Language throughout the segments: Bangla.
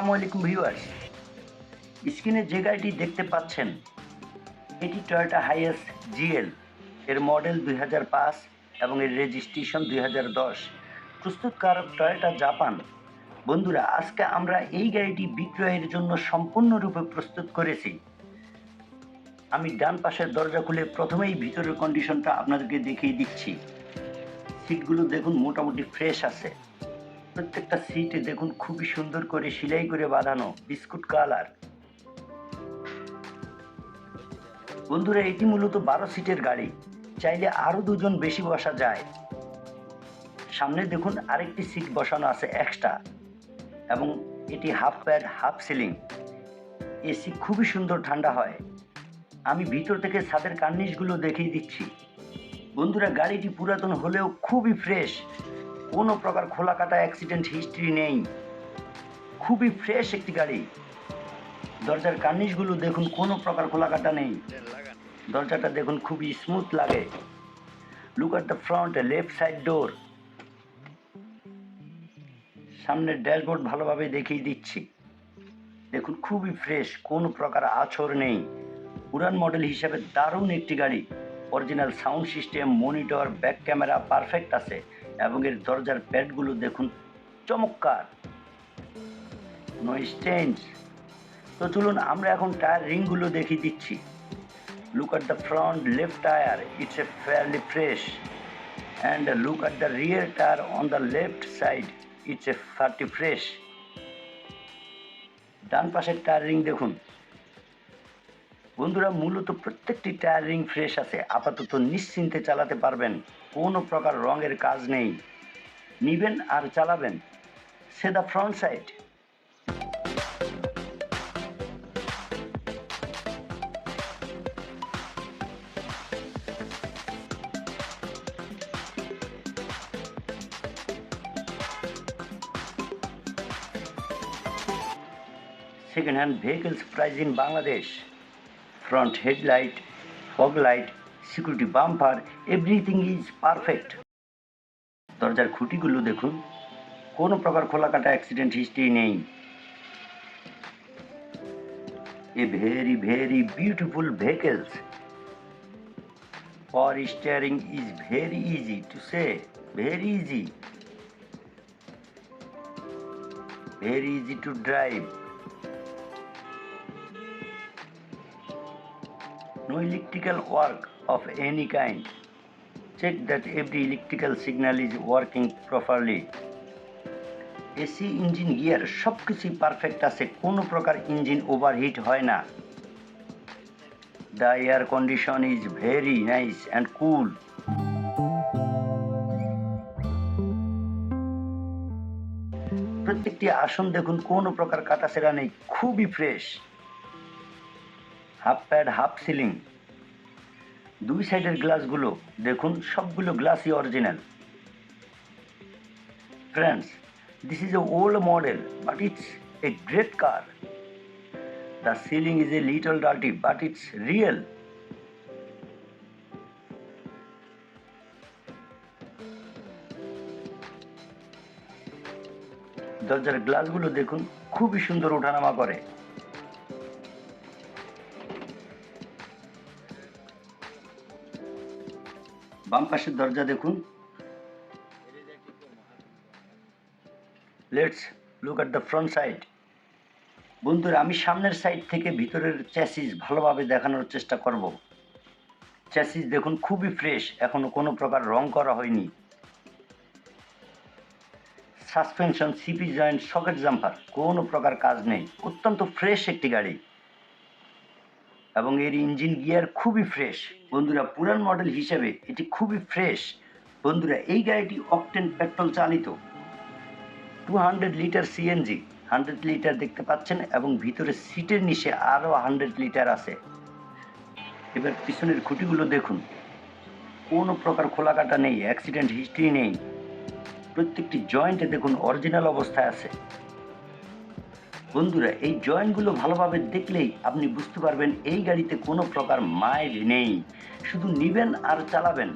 আসসালামু আলাইকুম ভিউয়ার্স। স্ক্রিনে যে গাড়িটি দেখতে পাচ্ছেন, এটি টয়োটা হাইএস জিএল এর মডেল দুই হাজার পাঁচ এবং এর রেজিস্ট্রেশন দুই হাজার দশ। প্রস্তুতকারক টয়োটা জাপান বন্ধুরা, আজকে আমরা এই গাড়িটি বিক্রয়ের জন্য সম্পূর্ণরূপে প্রস্তুত করেছি। আমি ডান পাশের দরজা খুলে প্রথমেই ভিতরের কন্ডিশনটা আপনাদেরকে দেখিয়ে দিচ্ছি। সিটগুলো দেখুন, মোটামুটি ফ্রেশ আছে। প্রত্যেকটা সিটে দেখুন খুবই সুন্দর করে সেলাই করে বাঁধানো বিস্কুট কালার। বন্ধুরা, এটি মূলত বারো সিটের গাড়ি। চাইলে আরও দুজন বেশি বসা যায়। সামনে দেখুন আরেকটি সিট বসানো আছে এক্সট্রা এবং এটি half pad half ceiling AC খুবই সুন্দর ঠান্ডা হয়। আমি ভিতর থেকে ছাদের কার্নিশগুলো দেখিয়ে দিচ্ছি। বন্ধুরা, গাড়িটি পুরাতন হলেও খুবই ফ্রেশ কোনো প্রকার খোলা কাটা অ্যাক্সিডেন্ট হিস্ট্রি নেই। খুবই ফ্রেশ একটি গাড়ি। দরজার কার্নিশগুলো দেখুন, কোনো প্রকার খোলা কাটা নেই। দরজাটা দেখুন, খুবই স্মুথ লাগে। Look at the front left side door সামনের ড্যাশবোর্ড ভালোভাবে দেখিয়ে দিচ্ছি। দেখুন, খুবই ফ্রেশ কোনো প্রকার আছর নেই। উড়ান মডেল হিসাবে দারুণ একটি গাড়ি। Original sound system monitor back camera perfect আছে। এবং এর দরজার প্যাডগুলো দেখুন চমৎকার। নো স্টেন্ড তো চলুন, আমরা এখন টায়ার রিংগুলো দেখি দিচ্ছি। Look at the front left tyre it's a fairly fresh and look at the rear tyre on the left side it's a fairly fresh ডান পাশের টায়ার রিং দেখুন। বন্ধুরা, মূলত প্রত্যেকটি টায়ার ফ্রেশ আছে। আপাতত নিশ্চিন্তে চালাতে পারবেন, কোনো প্রকার রঙের কাজ নেই। নিবেন আর চালাবেন। See the front side second hand vehicles price in Bangladesh. Front headlight fog light security bumper, everything is perfect দরজার খুঁটিগুলো দেখুন। কোনো প্রকার খোলা কাটা অ্যাক্সিডেন্ট হিস্ট্রি নেই। A very very beautiful vehicles for steering is very easy to say very easy very easy to drive no electrical work of any kind. Check that every electrical signal is working properly. AC engine gear সব কিছুই পারফেক্ট আছে, কোনো প্রকার ইঞ্জিন ওভারহিট হয় না the air condition is very nice and cool প্রত্যেকটি আসন দেখুন, কোনো প্রকার কাটাছেড়া নেই, খুবই fresh half pad half ceiling দুই সাইডের গ্লাসগুলো দেখুন, সবগুলো গ্লাসই original friends this is a old model but it's a great car the ceiling is a little dirty but it's real দরজার গ্লাসগুলো দেখুন, খুবই সুন্দর ওঠানামা করে। বাম পাশের দরজা দেখুন। Let's look at the front side বন্ধুরা, আমি সামনের সাইড থেকে ভিতরের চ্যাসিস ভালোভাবে দেখানোর চেষ্টা করব। চ্যাসিস দেখুন, খুবই ফ্রেশ এখনও কোনো প্রকার রং করা হয়নি। Suspension CP joint socket jumper কোনো প্রকার কাজ নেই। অত্যন্ত ফ্রেশ একটি গাড়ি। এবং এর ইঞ্জিন গিয়ার খুবই ফ্রেশ। বন্ধুরা, পুরান মডেল হিসেবে এটি খুবই ফ্রেশ। বন্ধুরা, এই গাড়িটি অকটেন পেট্রোল চালিত। Two hundred litre CNG hundred litre দেখতে পাচ্ছেন এবং ভিতরে সিটের নিচে আরও হান্ড্রেড লিটার আছে। এবার পিছনের খুঁটিগুলো দেখুন। কোনো প্রকার খোলা কাটা নেই, অ্যাক্সিডেন্ট হিস্ট্রি নেই। প্রত্যেকটি জয়েন্টে দেখুন অরিজিনাল অবস্থায় আছে। বন্ধুরা, এই জয়েন্টগুলো ভালোভাবে দেখলেই আপনি বুঝতে পারবেন এই গাড়িতে কোনো প্রকার মাইল নেই। শুধু নিবেন আর চালাবেন।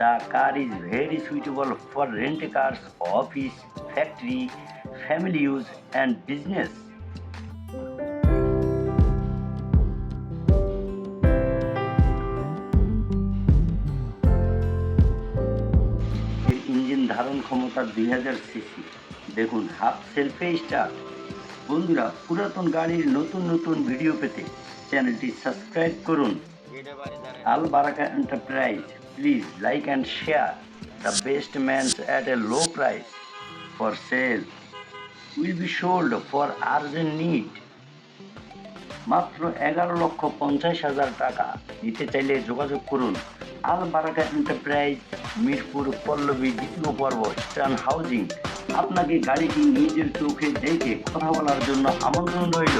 The car is very suitable for rent cars office factory family use and business engine ধারণ ক্ষমতা দুই হাজার সিসি। দেখুন হাফ সেলফে স্টার্ট বন্ধুরা, পুরাতন গাড়ির নতুন নতুন ভিডিও পেতে চ্যানেলটি সাবস্ক্রাইব করুন। Al Baraka enterprise, please like and share. The best mans at a low price for sale. Will be sold for urgent need. মাত্র এগারো লক্ষ পঞ্চাশ হাজার টাকা। নিতে চাইলে যোগাযোগ করুন। আল বারাকা এন্টারপ্রাইজ, মিরপুর পল্লবী দ্বিতীয় পর্ব, স্টান হাউজিং। আপনাকে গাড়িটি নিজের চোখে দেখে কথা বলার জন্য আমন্ত্রণ রইল।